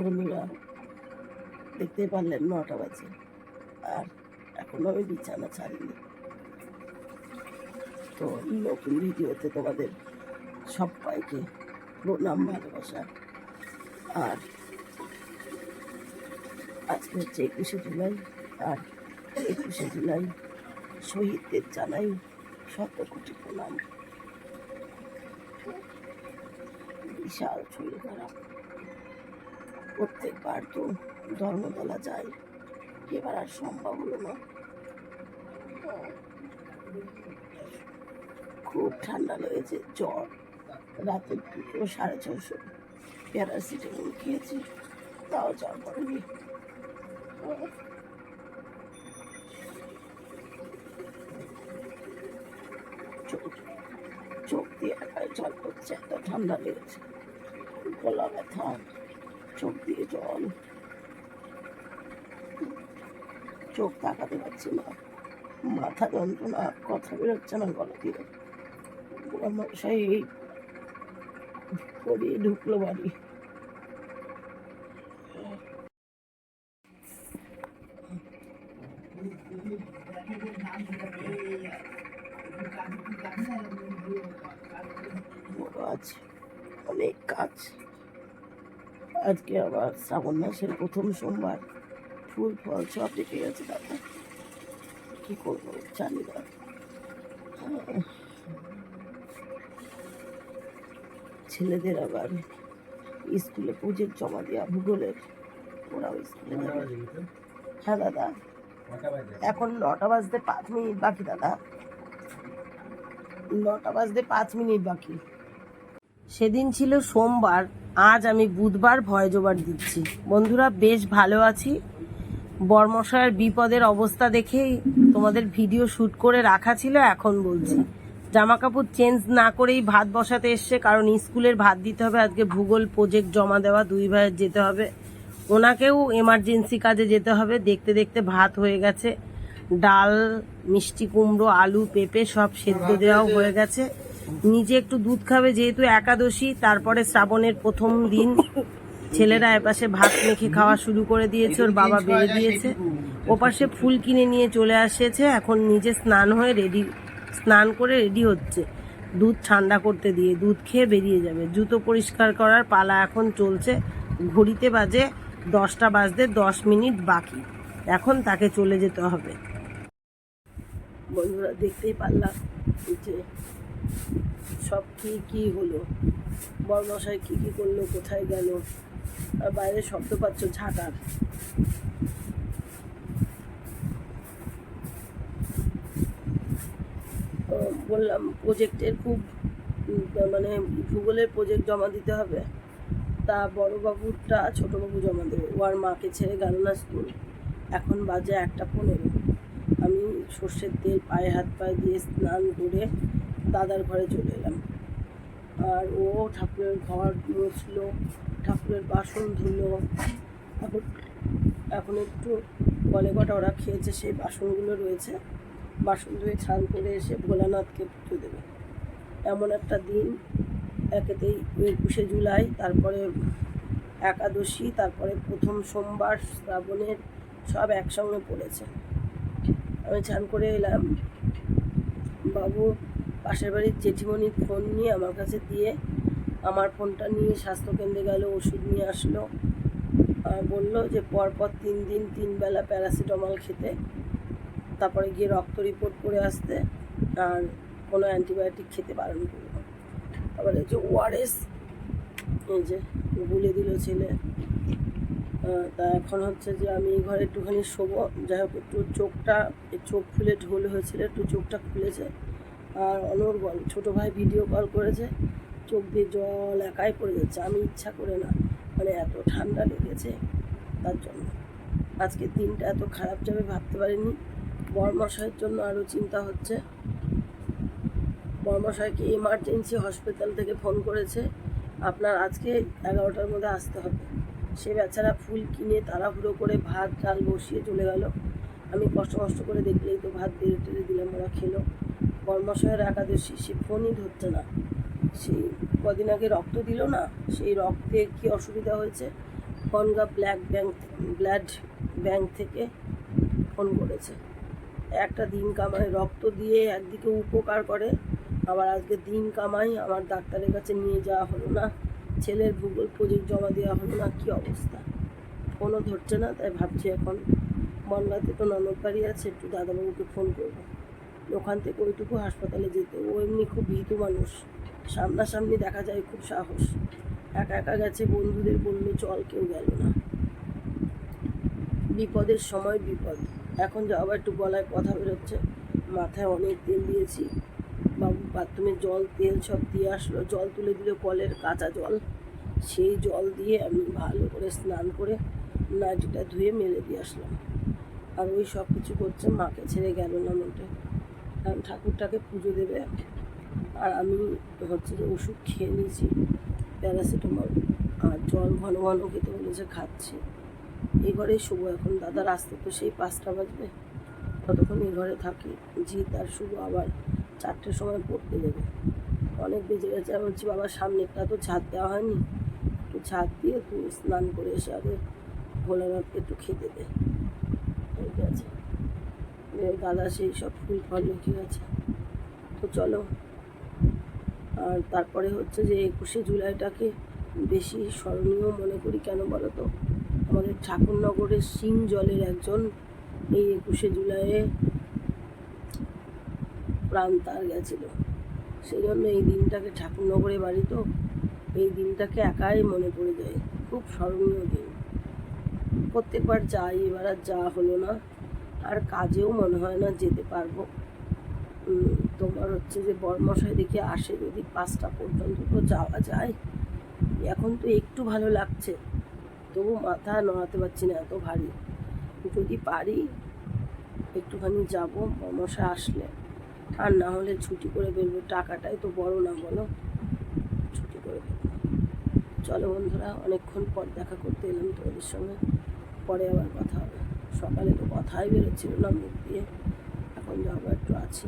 বন্ধুরা, দেখতেই পারলেন নটা বাজে, আর এখনও আমি বিছানা ছাড়িনি। তো নতুন ভিডিওতে তোমাদের সবাইকে প্রণাম, ভালোবাসা। আর আজকে হচ্ছে একুশে জুলাই, আর একুশে জুলাই শহীদদের জানাই শত কোটি প্রণাম বিশাল শরীর খারাপ প্রত্যেকবার তো ধর্মতলা যায় এবার আর সম্ভব হলো না। খুব ঠান্ডা লেগেছে, জ্বর। রাতে দুটো সাড়ে ছশো প্যারাসিটামল খেয়েছি, তাও জ্বর পড়েনি চোখ দিয়ে একাই এত ঠান্ডা লেগেছে। গলা ব্যথা, চোখ দিয়ে জল। চোখ তাকাতে পারছি না। মাথা যন্ত্রণা, কথা বেরোচ্ছে না গলা দিয়ে। আমার সেই পড়িয়ে ঢুকলো বড় আছে অনেক কাজ আজকে আবার শ্রাবণ মাসের প্রথম সোমবার। ফুল ফল সব রেখে গেছে দাদা কি করব জানি না। ছেলেদের আবার স্কুলে পুজোর জমা দেওয়া ভূগোলের ওরাও স্কুলে হ্যাঁ দাদা। এখন নটা বাজতে পাঁচ মিনিট বাকি দাদা। নটা বাজতে পাঁচ মিনিট বাকি। সেদিন ছিল সোমবার আজ আমি বুধবার ভয় জোগাড় দিচ্ছি। বন্ধুরা, বেশ ভালো আছি। বর্মশায়ের বিপদের অবস্থা দেখেই তোমাদের ভিডিও শ্যুট করে রাখা ছিল, এখন বলছি। জামা কাপড় চেঞ্জ না করেই ভাত বসাতে এসছে, কারণ স্কুলের ভাত দিতে হবে, আজকে ভূগোল প্রজেক্ট জমা দেওয়া, দুই ভাইয়ের যেতে হবে। ওনাকেও এমার্জেন্সি কাজে যেতে হবে, দেখতে দেখতে ভাত হয়ে গেছে। ডাল, মিষ্টি কুমড়ো, আলু, পেঁপে সব সেদ্ধ দেওয়াও হয়ে গেছে। নিজে একটু দুধ খাবে, যেহেতু একাদশী, তারপরে শ্রাবণের প্রথম দিন। ছেলেরা এপাশে ভাত মেখে খাওয়া শুরু করে দিয়েছে, ওর বাবা বেড়ে দিয়েছে। ওপাশে ফুল কিনে নিয়ে চলে আসেছে এখন নিজে স্নান হয়ে রেডি, স্নান করে রেডি হচ্ছে। দুধ ঠান্ডা করতে দিয়ে, দুধ খেয়ে বেরিয়ে যাবে। জুতো পরিষ্কার করার পালা এখন চলছে। ঘড়িতে বাজে দশটা বাজতে দশ মিনিট বাকি। এখন তাকে চলে যেতে হবে। বন্ধুরা, দেখতেই পারলাম যে সব কী কী হলো? বর্মশাই কী কী করল, কোথায় গেল? আর বাইরে শব্দ পাচ্ছ ঝাঁটার। বললাম প্রজেক্টের খুব মানে ভূগোলের প্রজেক্ট জমা দিতে হবে। তা বড়বাবুরটা ছোটোবাবু জমা দেবে। ও আর মাকে ছেড়ে গেল না স্কুল। এখন বাজে একটা পনেরো। আমি সর্ষের তেল পায়ে হাত পায়ে দিয়ে স্নান করে দাদার ঘরে চলে এলাম। আর ও ঠাকুরের ঘর মুছলো ঠাকুরের বাসন ধুলো। এখন এখন একটু গলে কটা ওরা খেয়েছে, সেই বাসনগুলো রয়েছে। বাসন ধুয়ে স্নান করে এসে ভোলানাথকে পুজো দেবে। এমন একটা দিন, একেতেই একুশে জুলাই, তারপরে একাদশী, তারপরে প্রথম সোমবার শ্রাবণের সব একসঙ্গে পড়েছে। আমি স্নান করে এলাম। বাবু পাশের বাড়ির জেঠিমণির ফোন নিয়ে আমার কাছে দিয়ে আমার ফোনটা নিয়ে স্বাস্থ্যকেন্দ্রে গেল, ওষুধ নিয়ে আসলো। বলল যে পরপর তিন দিন তিন বেলা প্যারাসিটামল খেতে। তারপরে গিয়ে রক্ত রিপোর্ট করে আসতে আর কোনো অ্যান্টিবায়োটিক খেতে বারণ করল। তারপরে যে ওআরএস এই যে গুলে দিল ছেলে তা এখন হচ্ছে যে আমি এই ঘরে একটুখানি শোবো। যাই হোক, একটু চোখটা চোখ ফুলে ঢোল হয়েছিল, একটু চোখটা খুলেছে। আর অনর্গল ছোটো ভাই ভিডিও কল করেছে, চোখ দিয়ে জল একাই পড়ে যাচ্ছে, আমি ইচ্ছা করে না মানে এত ঠান্ডা লেগেছে তার জন্য। আজকের দিনটা এত খারাপ যাবে ভাবতে পারিনি। বরমশাইয়ের জন্য আরও চিন্তা হচ্ছে। বর্মশাইকে এমার্জেন্সি হসপিটাল থেকে ফোন করেছে, আপনার আজকে এগারোটার মধ্যে আসতে হবে। সে বেচারা ফুল কিনে তাড়াহুড়ো করে ভাত, ডাল বসিয়ে চলে গেল। আমি কষ্ট কষ্ট করে দেখলেই তো ভাত বেড়ে টেড়ে দিলাম, ওরা খেলো। বর্মশয়ের একাদশী, সে ফোনই ধরছে না। সেই কদিন আগে রক্ত দিল না, সেই রক্তে কি অসুবিধা হয়েছে? Bongaon black bank, blood bank থেকে ফোন করেছে। একটা দিন কামাই রক্ত দিয়ে একদিকে উপকার করে, আবার আজকে দিন কামাই আমার ডাক্তারের কাছে নিয়ে যাওয়া হলো না, ছেলের ভূগোল প্রজেক্ট জমা দেওয়া হলো না, কি অবস্থা? ফোনও ধরছে না, তাই ভাবছি এখন বনগাতে তো ননদ বাড়ি আছে, একটু দাদাবাবুকে ফোন করব। ওখান থেকে ওইটুকু হাসপাতালে যেতে। ও এমনি খুব ভীতু মানুষ। সামনাসামনি দেখা যায় খুব সাহস। একা একা গেছে, বন্ধুদের বলল, চল, কেউ গেল না। বিপদের সময় বিপদ। এখন যা আবার একটু গলায় কথা বেরোচ্ছে। মাথায় অনেক তেল দিয়েছি। বাবু, বাথরুমে জল, তেল সব দিয়ে আসলো। জল তুলে দিল কলের কাঁচা জল। সেই জল দিয়ে আমি ভালো করে স্নান করে নাইটিটা ধুয়ে মেলে দিয়ে আসলাম। আর ওই সব কিছু করছে, মাকে ছেড়ে গেল না মোটে। ঠাকুরটাকে পুজো দেবে। আর আমি হচ্ছে যে ওষুধ খেয়ে নিয়েছি, প্যারাসিটামল। আর জল ঘন ঘন খেতে বলেছে, খাচ্ছি। এই ঘরেই শুভ এখন, দাদার আসতে তো সেই পাঁচটা বাজবে। ততক্ষণ এই ঘরে থাকি, জিৎ আর শুভ আবার চারটের সময় পড়তে দেবে। অনেক বেজে গেছে, আমি বলছি, বাবা, সামনেরটা তো ছাদ দেওয়া হয়নি। একটু ছাদ দিয়ে স্নান করে এসে আগে ভোলানাথকে একটু খেতে দে। ঠিক আছে দিয়ে দাদা সেই সব ফুল ফল রেখে গেছে তো চলো। আর তারপরে হচ্ছে যে একুশে জুলাইটাকে বেশি স্মরণীয় মনে করি কেন বলো তো আমাদের ঠাকুরনগরের সিং জলের একজন এই একুশে জুলাইয়ে প্রাণ তার গেছিল। সেই জন্য এই দিনটাকে ঠাকুরনগরে বাড়ি তো এই দিনটাকে একাই মনে পড়ে যায়। খুব স্মরণীয় দিন। প্রত্যেকবার যাই, এবার আর যাওয়া হলো না। আর কাজেও মনে হয় না যেতে পারব। তোমার হচ্ছে যে বরমশাই দেখে আসে যদি পাঁচটা পর্যন্ত তো যাওয়া যায়। এখন তো একটু ভালো লাগছে, তবু মাথা নড়াতে পারছি না এত ভারী। যদি পারি, একটুখানি যাব, বরমশাই আসলে। আর না হলে ছুটি করে ফেলব টাকাটাই তো বড় না বলো। ছুটি করে ফেলব চলো বন্ধুরা, অনেকক্ষণ পর দেখা করতে এলাম তোমাদের সঙ্গে। পরে আবার কথা হবে। সকালে তো কথাই বেরোচ্ছিল না মুখ দিয়ে। এখন যাব একটু আছি।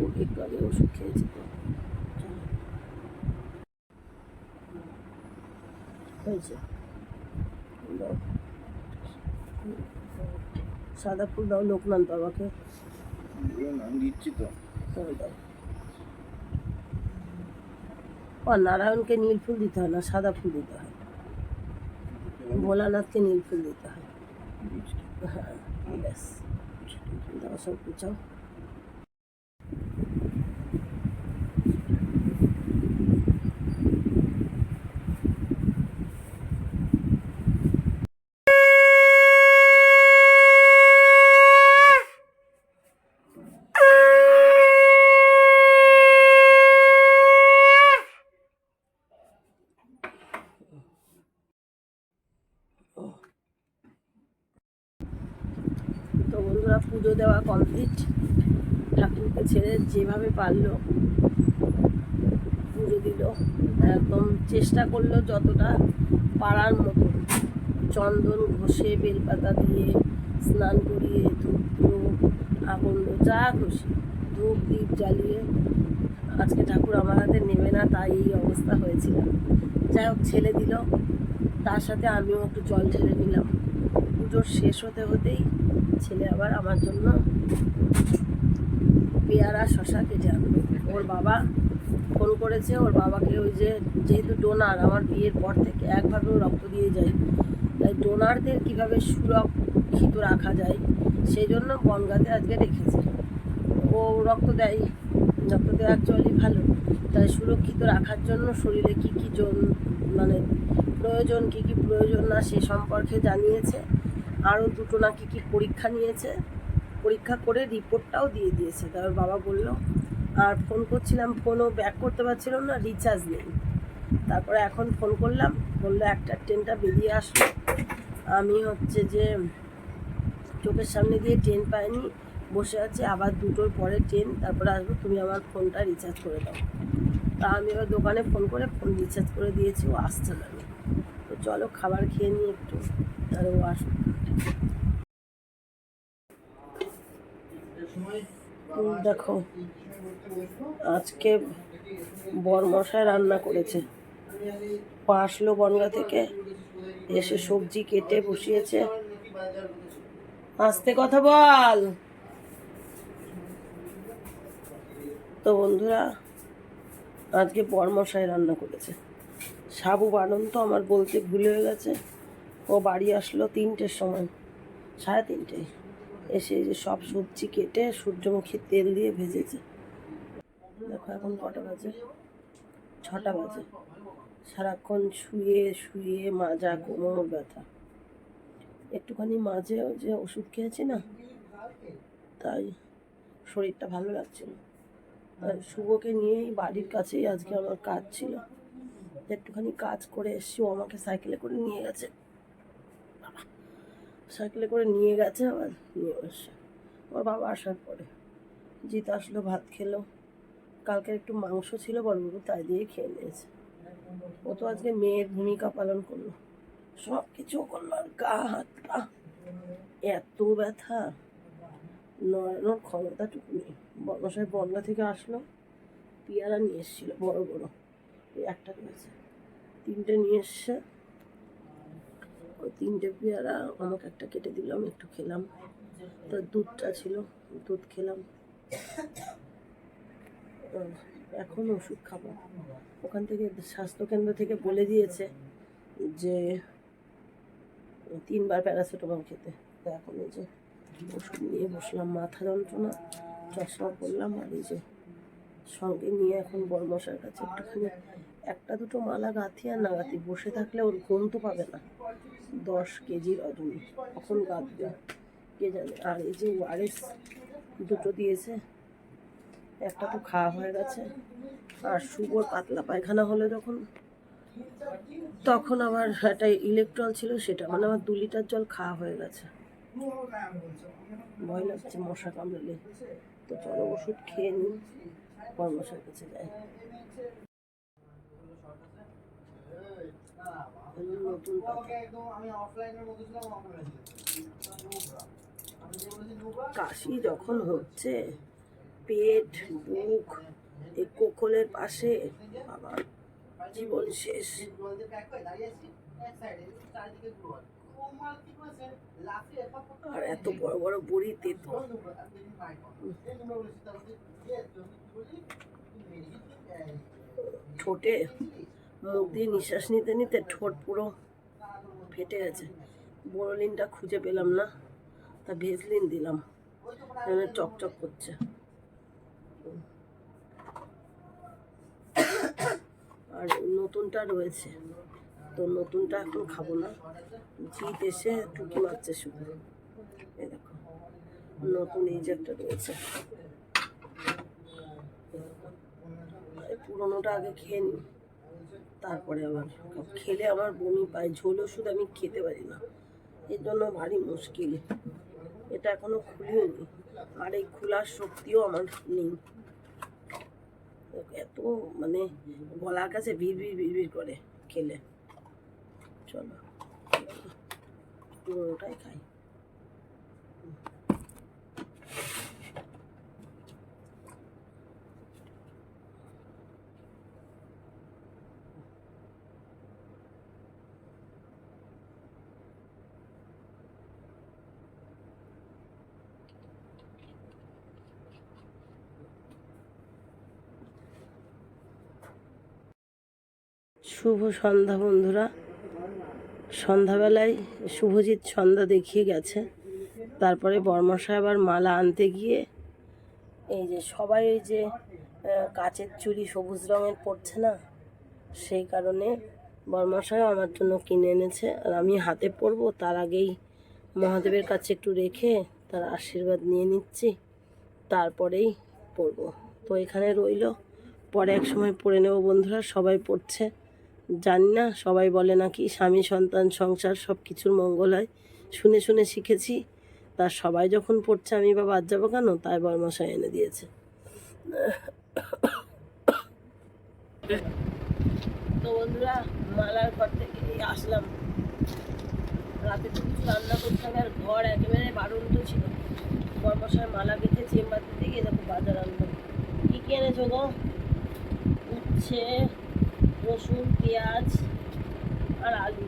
ও একটু আগে ওষুধ খেয়েছি তো। হয়েছে। সাদা ফুল দাও লোকনাথ বাবাকে। দিচ্ছি তো। দাও। ও নারায়ণকে নীল ফুল দিতে হয় না সাদা ফুল দিতে হয়। ভোলানাথকে নীল ফুল দিতে। হ্যাঁ। ব্যাস দাও সব গুছাও পুজো দেওয়া কমপ্লিট ঠাকুরকে ছেড়ে যেভাবে পারল, পুজো দিল। একদম চেষ্টা করল যতটা পারার মতো। চন্দন ঘষে বেলপাতা দিয়ে স্নান করিয়ে ধূপ ধূপ যা খুশি। ধূপ দ্বীপ জ্বালিয়ে আজকে ঠাকুর আমার হাতে নেবে না, তাই এই অবস্থা হয়েছিল। যাই হোক, ছেলে দিল। তার সাথে আমিও একটু জল ঢেলে নিলাম। পুজোর শেষ হতে হতেই ছেলে আবার আমার জন্য পেয়ারা, শশা কেটে আনবে। ওর বাবা ফোন করেছে, ওর বাবাকে ওই যে যেহেতু ডোনার আমার বিয়ের পর থেকে একভাবেও রক্ত দিয়ে যায়। তাই ডোনারদের কীভাবে সুরক্ষিত রাখা যায়, সেই জন্য বনগাতে আজকে রেখেছে। ও রক্ত দেয়, রক্ত দেওয়া অ্যাকচুয়ালি ভালো। তাই সুরক্ষিত রাখার জন্য শরীরে কী কী জন মানে প্রয়োজন, কী কী প্রয়োজন না সে সম্পর্কে জানিয়েছে। আরও দুটো না কি পরীক্ষা নিয়েছে। পরীক্ষা করে রিপোর্টটাও দিয়ে দিয়েছে। তার বাবা বলল আর ফোন করছিলাম ফোনও ব্যাক করতে পারছিল না রিচার্জ নেই। তারপরে এখন ফোন করলাম বলল একটা ট্রেনটা বেরিয়ে আসলো। আমি হচ্ছে যে চোখের সামনে দিয়ে ট্রেন পাইনি বসে আছে আবার দুটোর পরে ট্রেন তারপরে আসব তুমি আমার ফোনটা রিচার্জ করে দাও। তা আমি এবার দোকানে ফোন করে ফোন রিচার্জ করে দিয়েছি ও আসছে না। তো চলো খাবার খেয়ে নিই একটু তাহলে ও উম, দেখো, আজকে বরমশায় রান্না করেছে। পা আসলো বনগা থেকে এসে সবজি কেটে বসিয়েছে। আসতে কথা বল। তো বন্ধুরা, আজকে বরমশাই রান্না করেছে। সাবু বানন তো আমার বলতে ভুলে হয়ে গেছে। ও বাড়ি আসলো তিনটের সময়, সাড়ে তিনটে। এসে যে সব সবজি কেটে সূর্যমুখী তেল দিয়ে ভেজেছে। দেখো এখন কটা বাজে? ছটা বাজে। সারাক্ষণ শুয়ে শুয়ে মাজা কোমর ব্যথা। একটুখানি মাঝে যে ওষুধ খেয়েছি না, তাই শরীরটা ভালো লাগছিল শুভকে নিয়েই বাড়ির কাছেই আজকে আমার কাজ ছিল। একটুখানি কাজ করে এসছি ও আমাকে সাইকেলে করে নিয়ে গেছে। সাইকেলে করে নিয়ে গেছে, আবার নিয়ে এসছে ওর বাবা আসার পরে। জিত আসলো, ভাত খেলো। কালকে একটু মাংস ছিল বড়বাবু, তাই দিয়ে খেয়ে নিয়েছে। ও তো আজকে মেয়ের ভূমিকা পালন করল। সব কিছু করল, আর গা, হাত, পা। এত ব্যথা। নড়ানোর ক্ষমতাটুকু নেই। বর্মশাই বনগা থেকে আসলো। পেয়ারা নিয়ে এসেছিল, বড় বড়। একটা রয়েছে। তিনটে নিয়ে এসছে। ওই তিনটে পেয়ারা আমাকে একটা কেটে দিলাম একটু খেলাম। তো দুধটা ছিল, দুধ খেলাম। এখন ওষুধ খাব। ওখান থেকে স্বাস্থ্যকেন্দ্র থেকে বলে দিয়েছে যে, তিনবার প্যারাসিটামল খেতে। তো এখন এই যে ওষুধ নিয়ে বসলাম, মাথা যন্ত্রণা, চশমা পরলাম আর এই যে সঙ্গে নিয়ে এখন বড়মশার কাছে একটুখানি একটা দুটো মালা গাঁথি আর না গাঁথি, বসে থাকলে ওর ঘুম তো পাবে না। দশ কেজির ওজনে কখন গাঁথবে? কে জানে? আর এই যে ওয়ারেস দুটো দিয়েছে, একটা তো খাওয়া হয়ে গেছে। আর শুভর পাতলা পায়খানা হলে যখন, তখন আবার একটা ইলেকট্রল ছিল সেটা মানে আমার দু লিটার জল খাওয়া হয়ে গেছে। ভয় লাগছে মশা কামড়ালে। তো চলো ওষুধ খেয়ে নিই পর মশার কাছে যাই নতুন পাতা। কাশি যখন হচ্ছে পেট বুক এই কোকলের পাশে বাবা জীবন শেষ। আর। এত বড় বড় বড়ি তেতো ঠোঁটে মুখ দিয়ে নিঃশ্বাস নিতে নিতে ঠোঁট পুরো ফেটে গেছে। বোরোলিনটা খুঁজে পেলাম না, তা ভেজলিন দিলাম। চকচক করছে। আর নতুনটা রয়েছে, তো নতুনটা এখন খাব না। জিত এসে টুকি মারছে শুধু। এই দেখো, নতুন এই যে একটা রয়েছে। পুরোনোটা আগে খেয়ে নিই। তারপরে আবার খেলে আমার বমি পায়, ঝোল ওষুধ আমি খেতে পারি না। এর জন্য ভারী মুশকিল। এটা এখনও খুলিনি। আর এই খোলার শক্তিও আমার নেই। এত মানে গলার কাছে ভিড় ভিড় ভিড় ভিড় করে খেলে। চলো, পুরোটাই খাই। শুভ সন্ধ্যা বন্ধুরা। সন্ধ্যাবেলায় শুভজিৎ সন্ধ্যা দেখিয়ে গেছে। তারপরে বর্মশাই আবার মালা আনতে গিয়ে এই যে সবাই এই যে কাচের চুড়ি সবুজ রঙের পড়ছে না? সেই কারণে বর্মশাইও আমার জন্য কিনে এনেছে। আর আমি হাতে পরবো, তার আগেই মহাদেবের কাছে একটু রেখে তার আশীর্বাদ নিয়ে নিচ্ছি। তারপরেই পরবো। তো এখানে রইল। পরে এক সময় পড়ে নেব বন্ধুরা, সবাই পড়ছে জানি না, সবাই বলে নাকি স্বামী, সন্তান, সংসার সব কিছুর মঙ্গল হয়। শুনে শুনে শিখেছি তার সবাই যখন পড়ছে আমি বা বাদ যাব কেন? তাই বর্মশাই এনে দিয়েছে। তো বন্ধুরা, মালার ঘর থেকে আসলাম। রাতে তো কিছু রান্না করতে আর ঘর একেবারে বারন্ত ছিল। বর্মশায় মালা গেঁথে চেম্বার দিতে গিয়ে দেখো বাজার আনলো। কী কী এনেছো গো? উচ্ছে রসুন, পেঁয়াজ আর আলু।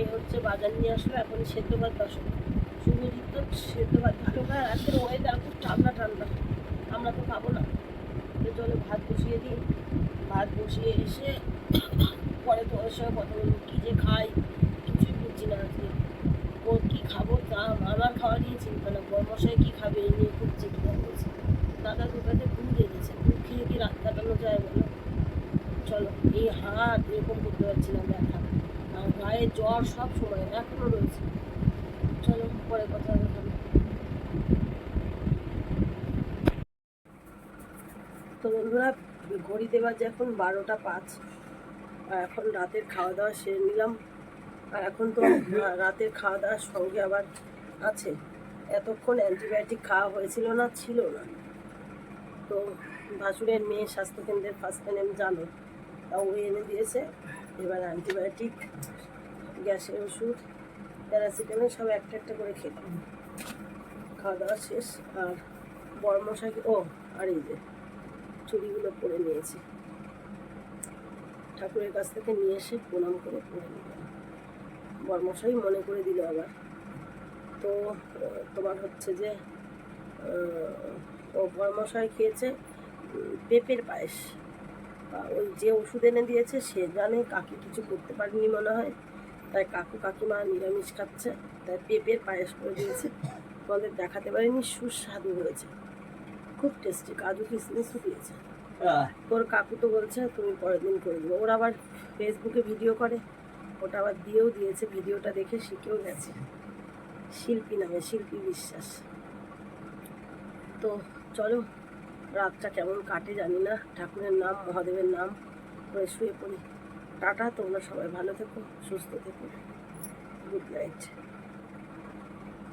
এ হচ্ছে বাজার নিয়ে আসলো এখন সেদ্ধ ভাত বসো শুভজিৎ তো সেদ্ধ ভাত ভালো খায় আজকের ওয়েদার খুব ঠান্ডা ঠান্ডা। আমরা তো খাব না। চলো ভাত বসিয়ে দিই। ভাত বসিয়ে এসে পরে তোমার সঙ্গে কথা বলব, কী যে খাই, কিছুই বুঝছি না আজকে। ও কী খাব তা আমার খাওয়া নিয়ে চিন্তা না, বর্মশাই কী খাবে এই নিয়ে খুব চিন্তা হয়েছে দাদা দুটাতে দুধ গেছে দুধ খেয়ে কি রাত কাটানো যায় বলো? এই হাত এরকম করতে পারছি না। ব্যথা আর গায়ে জ্বর সব সময়, এখনও রয়েছে। চলো, পরে কথা হবে তো বন্ধুরা ঘড়িতে বাজে এখন বারোটা পাঁচ, আর এখন রাতের খাওয়া দাওয়া সেরে নিলাম। আর এখন তো রাতের খাওয়া দাওয়ার সঙ্গে আবার আছে। এতক্ষণ অ্যান্টিবায়োটিক খাওয়া হয়েছিল না, ছিল না। তো ভাসুরের মেয়ে স্বাস্থ্যকেন্দ্রের ফার্স্ট নেম জানো। তা ও এনে দিয়েছে। এবার অ্যান্টিবায়োটিক গ্যাসের ওষুধ প্যারাসিটামল সব একটা একটা করে খেলাম খাওয়া দাওয়া শেষ, আর বর্মশাই, ও, আর এই যে চুড়িগুলো পরে নিয়েছি। ঠাকুরের কাছ থেকে নিয়ে এসে প্রণাম করে পরে নিলাম বর্মশাই মনে করে দিল আবার, তো, তোমার হচ্ছে যে ও বর্মশাই খেয়েছে পেঁপের পায়েস। ওই যে ওষুধ এনে দিয়েছে সে জানে কাকি কিছু করতে পারেনি মনে হয়। তাই কাকু কাকিমা নিরামিষ খাচ্ছে তাই পেঁপের পায়েস করে দিয়েছে। তোমাদের দেখাতে পারিনি সুস্বাদু হয়েছে। খুব টেস্টি কাজু কিশমিশও দিয়েছে। তোর কাকু তো বলছে তুমি পরের দিন করে দিও ওরা আবার ফেসবুকে ভিডিও করে। ওটা আবার দিয়েও দিয়েছে ভিডিওটা দেখে শিখেও গেছে। শিল্পী নামে শিল্পী বিশ্বাস। তো চলো রাতটা কেমন কাটে জানি না। ঠাকুরের নাম, মহাদেবের নাম করে শুয়ে পড়ি। টাটা, তোমরা সবাই ভালো থেকো, সুস্থ থেকো। Good night